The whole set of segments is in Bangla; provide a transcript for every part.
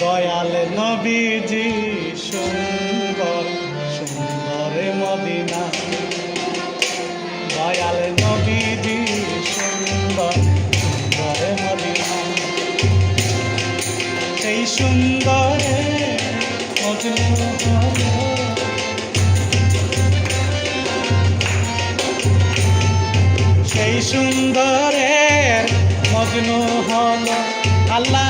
দয়াল নবীজি, সুন্দর সুন্দর মদিনা। দয়াল নবীজি, সুন্দর সুন্দর মদিনা। সেই সুন্দরে সেই সুন্দরের মজনু হল আল্লাহ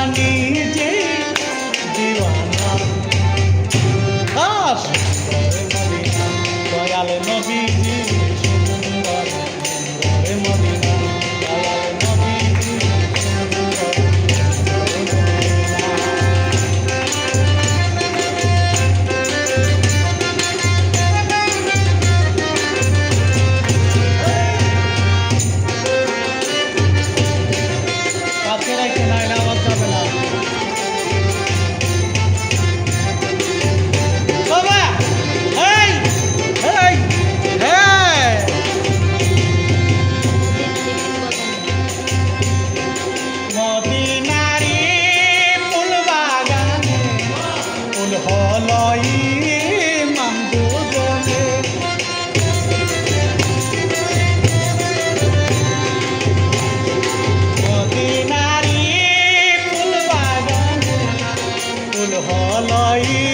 aí.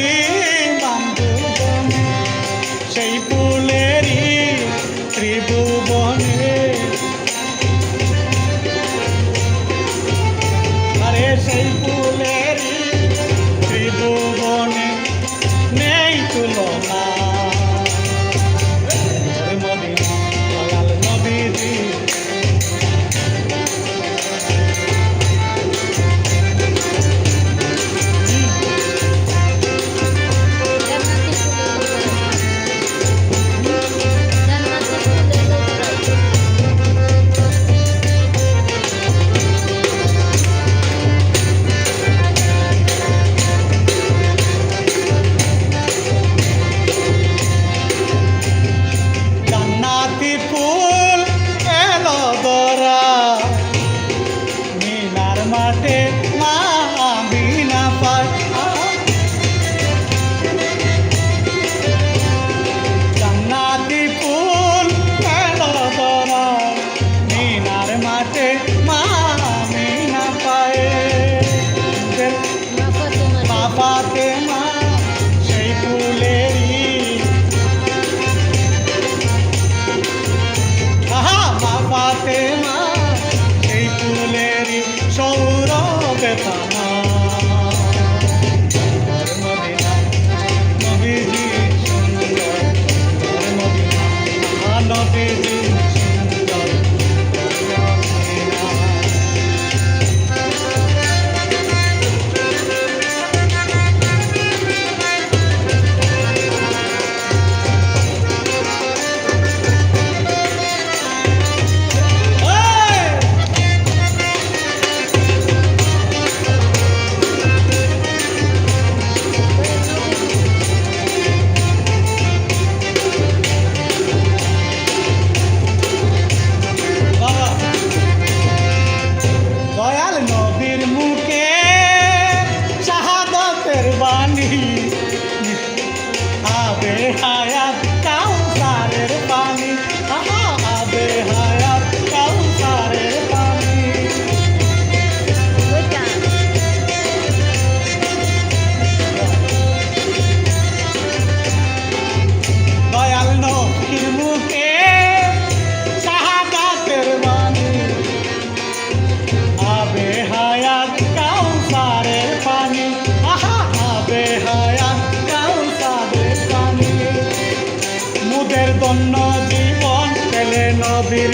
सन्ना जीवन चले ना बिर